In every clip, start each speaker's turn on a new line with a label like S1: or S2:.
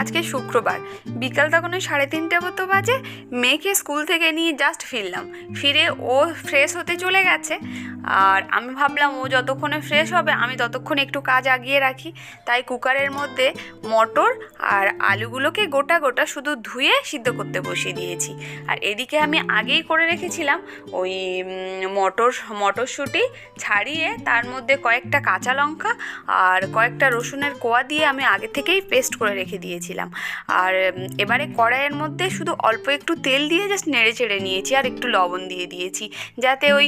S1: আজকে শুক্রবার। বিকাল তখন ওই সাড়ে তিনটে মতো বাজে। মেয়েকে স্কুল থেকে নিয়ে জাস্ট ফিরলাম। ফিরে ও ফ্রেশ হতে চলে গেছে। আর আমি ভাবলাম ও যতক্ষণে ফ্রেশ হবে, আমি ততক্ষণে একটু কাজ আগিয়ে রাখি। তাই কুকারের মধ্যে মটর আর আলুগুলোকে গোটা গোটা শুধু ধুয়ে সিদ্ধ করতে বসিয়ে দিয়েছি। আর এদিকে আমি আগেই করে রেখেছিলাম ওই মটর, মটরশুঁটি ছাড়িয়ে তার মধ্যে কয়েকটা কাঁচা লঙ্কা আর কয়েকটা রসুনের কোয়া দিয়ে আমি আগে থেকেই পেস্ট করে রেখে দিয়েছিলাম আর এবারে কড়াইয়ের মধ্যে শুধু অল্প একটু তেল দিয়ে জাস্ট নেড়ে চেড়ে নিয়েছি আর একটু লবণ দিয়ে দিয়েছি। যাতে ওই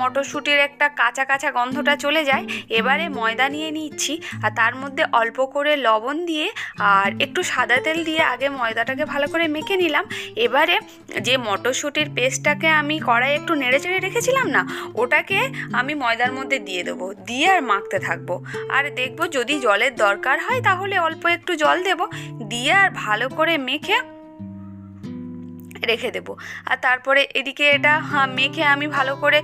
S1: মটরশুঁটির একটা কাঁচা কাঁচা গন্ধটা চলে যায়। এবারে ময়দা নিয়ে নিচ্ছি আর তার মধ্যে অল্প করে লবণ দিয়ে আর একটু সাদা তেল দিয়ে আগে ময়দাটাকে ভালো করে মেখে নিলাম। এবারে যে মটরশুঁটির পেস্টটাকে আমি কড়াই একটু নেড়ে চেড়ে রেখেছিলাম না, ওটাকে আমি ময়দার মধ্যে দিয়ে দেবো। দিয়ে আর মাখতে থাকব। আর দেখব যদি জলের দরকার হয় তাহলে অল্প একটু জল দেব। দিয়ে আর ভালো করে মেখে রেখে দেবো। আর তারপরে এদিকে এটা হ্যাঁ, মেখে আমি ভালো করে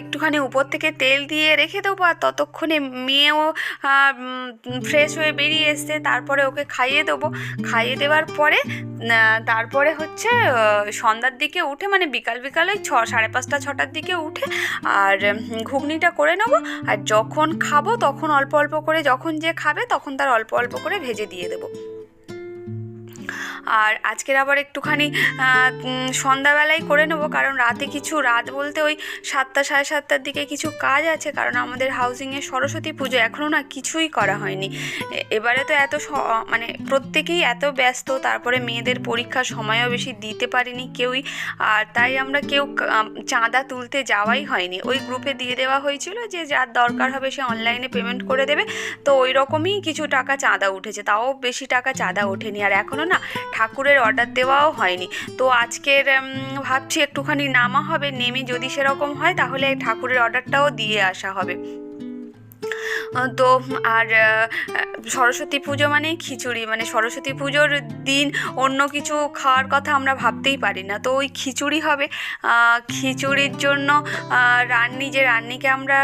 S1: একটুখানি উপর থেকে তেল দিয়ে রেখে দেবো আর ততক্ষণে মেয়েও ফ্রেশ হয়ে বেরিয়ে এসছে। তারপরে ওকে খাইয়ে দেবো। খাইয়ে দেওয়ার পরে তারপরে হচ্ছে সন্ধ্যার দিকে উঠে মানে বিকাল বিকাল ওই ছ সাড়ে পাঁচটা ছটার দিকে উঠে আর ঘুগনিটা করে নেব। আর যখন খাব তখন অল্প অল্প করে যখন যে খাবে তখন তার অল্প অল্প করে ভেজে দিয়ে দেবো। আর আজকের আবার একটুখানি সন্ধ্যাবেলায় করে নেব, কারণ রাতে কিছু, রাত বলতে ওই সাতটা, সাড়ে সাতটার দিকে কিছু কাজ আছে, কারণ আমাদের হাউজিংয়ে সরস্বতী পুজো এখনও না কিছুই করা হয়নি। এবারে তো এত মানে প্রত্যেকেই এত ব্যস্ত, তারপরে মেয়েদের পরীক্ষার সময়ও বেশি দিতে পারিনি কেউই, আর তাই আমরা কেউ চাঁদা তুলতে যাওয়াই হয়নি। ওই গ্রুপে দিয়ে দেওয়া হয়েছিল যে যার দরকার হবে সে অনলাইনে পেমেন্ট করে দেবে, তো ওই রকমই কিছু টাকা চাঁদা উঠেছে, তাও বেশি টাকা চাঁদা ওঠেনি। আর এখনও না ঠাকুরের অর্ডার দেওয়াও হয়নি। তো আজকের ভাবছি একটুখানি নামা হবে, নেমে যদি সেরকম হয় তাহলে ঠাকুরের অর্ডারটাও দিয়ে আসা হবে। তো আর সরস্বতী পুজো মানে খিচুড়ি। মানে সরস্বতী পুজোর দিন অন্য কিছু খাওয়ার কথা আমরা ভাবতেই পারি না। তো ওই খিচুড়ি হবে। খিচুড়ির জন্য রান্নি, যে রান্নিকে আমরা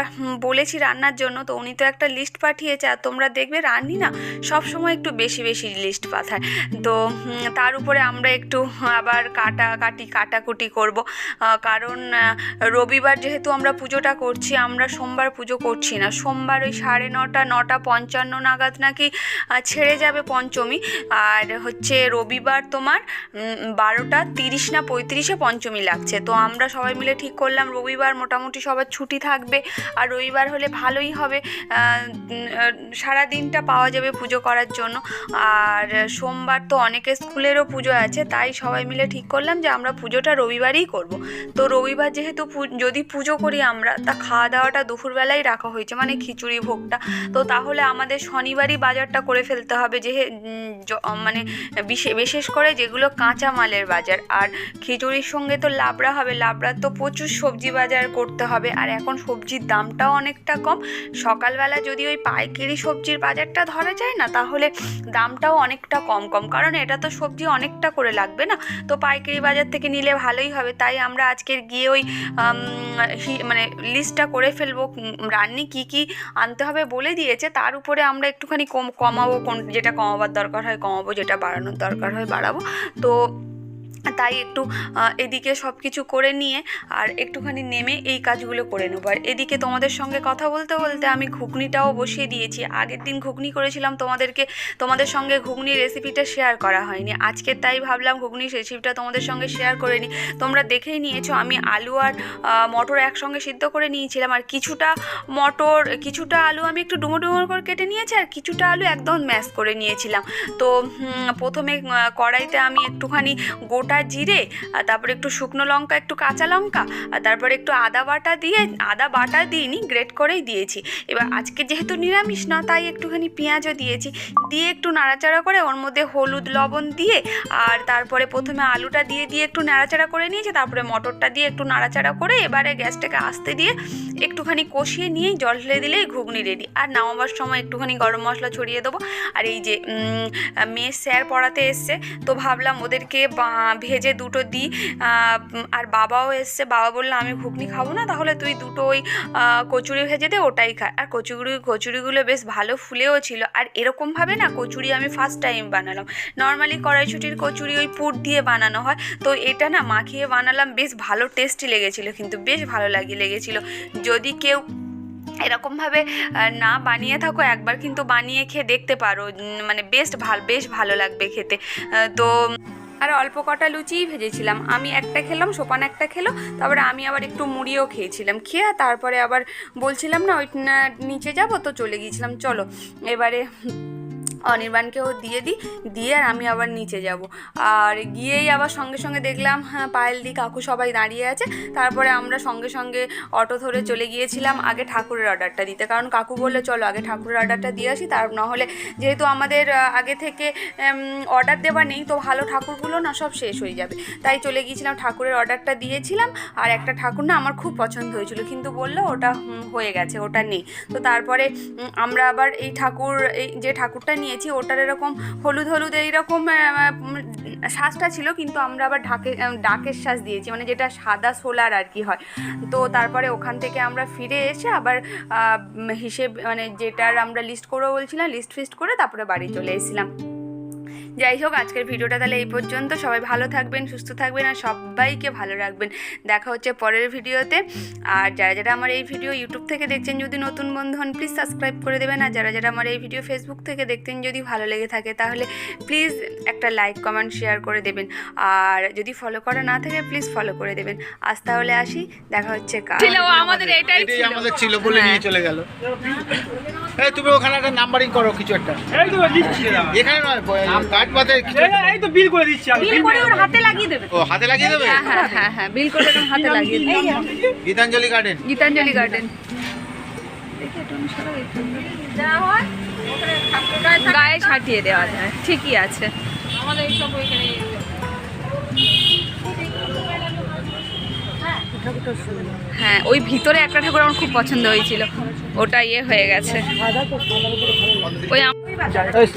S1: বলেছি রান্নার জন্য, তো উনি তো একটা লিস্ট পাঠিয়েছে। আর তোমরা দেখবে রান্নি না সব সময় একটু বেশি বেশি লিস্ট পাঠায়। তো তার উপরে আমরা একটু আবার কাটা, কাটি, কাটাকুটি করব। কারণ রবিবার যেহেতু আমরা পুজোটা করছি, আমরা সোমবার পুজো করছি না। সোমবার ওই সাড়ে নটা নটা পঞ্চান্ন নাগাদ নাকি ছেড়ে যাবে পঞ্চমী। আর হচ্ছে রবিবার তোমার বারোটা তিরিশ না পঁয়ত্রিশে পঞ্চমী লাগছে। তো আমরা সবাই মিলে ঠিক করলাম, রবিবার মোটামুটি সবার ছুটি থাকবে। আর রবিবার হলে ভালোই হবে সারা দিনটা পাওয়া যাবে পুজো করার জন্য। আর সোমবার তো অনেকে স্কুলেরও পুজো আছে, তাই সবাই মিলে ঠিক করলাম যে আমরা পুজোটা রবিবারই করব। তো রবিবার যেহেতু যদি পুজো করি আমরা, তা খাওয়া দাওয়াটা দুপুরবেলায় রাখা হয়েছে মানে খিচুড়ি ভোগটা তো তাহলে আমাদের শনিবারই বাজারটা করে ফেলতে হবে যে মানে বিশে- বিশেষ করে যেগুলো কাঁচা মালের বাজার। আর খিচুড়ির সঙ্গে তো লাবড়া হবে। লাবড়ার তো প্রচুর সবজি বাজার করতে হবে। আর এখন সবজির দামটাও অনেকটা কম। সকালবেলা যদি ওই পাইকারি সবজির বাজারটা ধরা যায় না, তাহলে দামটাও অনেকটা কম কম। কারণ এটা তো সবজি অনেকটা করে লাগবে না। তো পাইকারি বাজার থেকে নিলে ভালোই হবে। তাই আমরা আজকের গিয়ে ওই মানে লিস্টটা করে ফেলব। রান্নি কি কি আনতে হবে বলে দিয়েছে, তার উপরে আমরা একটুখানি কম কমাবো, কোন যেটা কমাবার দরকার হয় কমাবো, যেটা বাড়ানোর দরকার হয় বাড়াবো। তো তাই একটু এদিকে সব কিছু করে নিয়ে আর একটুখানি নেমে এই কাজগুলো করে নেব। আর এদিকে তোমাদের সঙ্গে কথা বলতে বলতে আমি ঘুগনিটাও বসিয়ে দিয়েছি। আগের দিন ঘুগনি করেছিলাম, তোমাদেরকে, তোমাদের সঙ্গে ঘুগনির রেসিপিটা শেয়ার করা হয়নি। আজকে তাই ভাবলাম ঘুগনির রেসিপিটা তোমাদের সঙ্গে শেয়ার করে নিই। তোমরা দেখেই নিয়েছো, আমি আলু আর মটর একসঙ্গে সিদ্ধ করে নিয়েছিলাম। আর কিছুটা মটর, কিছুটা আলু আমি একটু ডুমো ডুমো করে কেটে নিয়েছি আর কিছুটা আলু একদম ম্যাশ করে নিয়েছিলাম। তো প্রথমে কড়াইতে আমি একটুখানি গোটা জিরে, আর তারপরে একটু শুকনো লঙ্কা, একটু কাঁচা লঙ্কা, আর তারপরে একটু আদা বাটা দিয়ে, আদা বাটা দিইনি, গ্রেট করেই দিয়েছি। এবার আজকে যেহেতু নিরামিষ না, তাই একটুখানি পেঁয়াজও দিয়েছি। দিয়ে একটু নাড়াচাড়া করে ওর মধ্যে হলুদ, লবণ দিয়ে, আর তারপরে প্রথমে আলুটা দিয়ে দিয়ে একটু নাড়াচাড়া করে নিয়েছি, তারপরে মটরটা দিয়ে একটু নাড়াচাড়া করে এবারে গ্যাসটাকে আস্তে দিয়ে একটুখানি কষিয়ে নিয়েই জল ঢেলে দিলেই ঘুগনি রেডি আর নামাবার সময় একটুখানি গরম মশলা ছড়িয়ে দেবো। আর এই যে মেয়ে স্যার পড়াতে এসছে, তো ভাবলাম ওদেরকে ভেজে দুটো দিই আর বাবাও এসছে, বাবা বলল, আমি ঘুগনি খাব না, তাহলে তুই দুটো ওই কচুরি ভেজে দে, ওটাই খা। আর কচুরি, কচুরিগুলো বেশ ভালো ফুলেও ছিল। আর এরকমভাবে না কচুরি আমি ফার্স্ট টাইম বানালাম। নর্মালি কড়াইশুটির কচুরি ওই পুর দিয়ে বানানো হয়। তো এটা না মাখিয়ে বানালাম, বেশ ভালো টেস্টি লেগেছিলো, কিন্তু বেশ ভালো লাগিয়ে লেগেছিলো। যদি কেউ এরকমভাবে না বানিয়ে থাকো, একবার কিন্তু বানিয়ে খেয়ে দেখতে পারো। মানে বেস্ট ভালো বেশ ভালো লাগবে খেতে। তো আর অল্প কটা লুচিই ভেজেছিলাম। আমি একটা খেলাম, সোপান একটা খেলো, তারপরে আমি আবার একটু মুড়িও খেয়েছিলাম। খেয়ে তারপরে আবার বলছিলাম না, ওই নিচে যাব তো চলে গিয়েছিলাম। চলো, এবারে অনির্বাণকেও দিয়ে দিই, দিয়ে আর আমি আবার নিচে যাব। আর গিয়েই আবার সঙ্গে সঙ্গে দেখলাম হ্যাঁ পায়েল দি কাকু সবাই দাঁড়িয়ে আছে। তারপরে আমরা সঙ্গে সঙ্গে অটো ধরে চলে গিয়েছিলাম আগে ঠাকুরের অর্ডারটা দিতে। কারণ কাকু বললে, চলো আগে ঠাকুরের অর্ডারটা দিয়ে আসি, তার নাহলে যেহেতু আমাদের আগে থেকে অর্ডার দেওয়া নেই, তো ভালো ঠাকুরগুলো না সব শেষ হয়ে যাবে। তাই চলে গিয়েছিলাম, ঠাকুরের অর্ডারটা দিয়েছিলাম। আর একটা ঠাকুর না আমার খুব পছন্দ হয়েছিল, কিন্তু বলল ওটা হয়ে গেছে, ওটা নেই। তো তারপরে আমরা আবার এই ঠাকুর, এই যে ঠাকুরটা নিয়েছি ওটার এরকম হলুদ হলুদ এইরকম শ্বাসটা ছিল, কিন্তু আমরা আবার ঢাকে ডাকের শ্বাস দিয়েছি মানে যেটা সাদা সোলার আর কি হয়। তো তারপরে ওখান থেকে আমরা ফিরে এসে আবার হিসেব মানে যেটার আমরা লিস্ট করব বলছিলাম লিস্ট ফিস্ট করে তারপরে বাড়ি চলে এসেছিলাম। যাই হোক আজকের ভিডিওটা তাহলে এই পর্যন্ত। সবাই ভালো থাকবেন সুস্থ থাকবেন আর সবাইকে ভালো রাখবেন। দেখা হচ্ছে পরের ভিডিওতে। আর যারা যারা আমার এই ভিডিও ইউটিউব থেকে দেখছেন যদি নতুন বন্ধু হন প্লিজ সাবস্ক্রাইব করে দেবেন। আর যারা যারা আমার এই ভিডিও ফেসবুক থেকে দেখতেন যদি ভালো লেগে থাকে তাহলে প্লিজ একটা লাইক কমেন্ট শেয়ার করে দেবেন। আর যদি ফলো করা না থাকে প্লিজ ফলো করে দেবেন। আজ তাহলে আসি দেখা হচ্ছে কাল। আমাদের এটাই ছিল।
S2: আমাদের ছিল বলে
S1: হ্যাঁ।
S2: নিয়ে চলে গেল। এই তুমি ওখানে একটা নাম্বারিং করো কিছু একটা।
S3: এই তো দিচ্ছি।
S2: এখানে নয় পাতে কিছু
S3: এই তো বিল করে দিচ্ছি আমি।
S1: বিল করে ওর হাতে লাগিয়ে দেবে।
S2: ও হাতে লাগিয়ে দেবে?
S1: হ্যাঁ হ্যাঁ হ্যাঁ হ্যাঁ বিল করে ওর হাতে লাগিয়ে দেবে।
S2: গীতাঞ্জলি। গার্ডেন
S1: গীতাঞ্জলি গার্ডেন গায়ে ছাটিয়ে দেওয়া যায় ঠিকই আছে। হ্যাঁ ওই ভিতরে একটা ঠাকুর আমার খুব পছন্দ হয়েছিল। ওটা ইয়ে হয়ে গেছে। ওই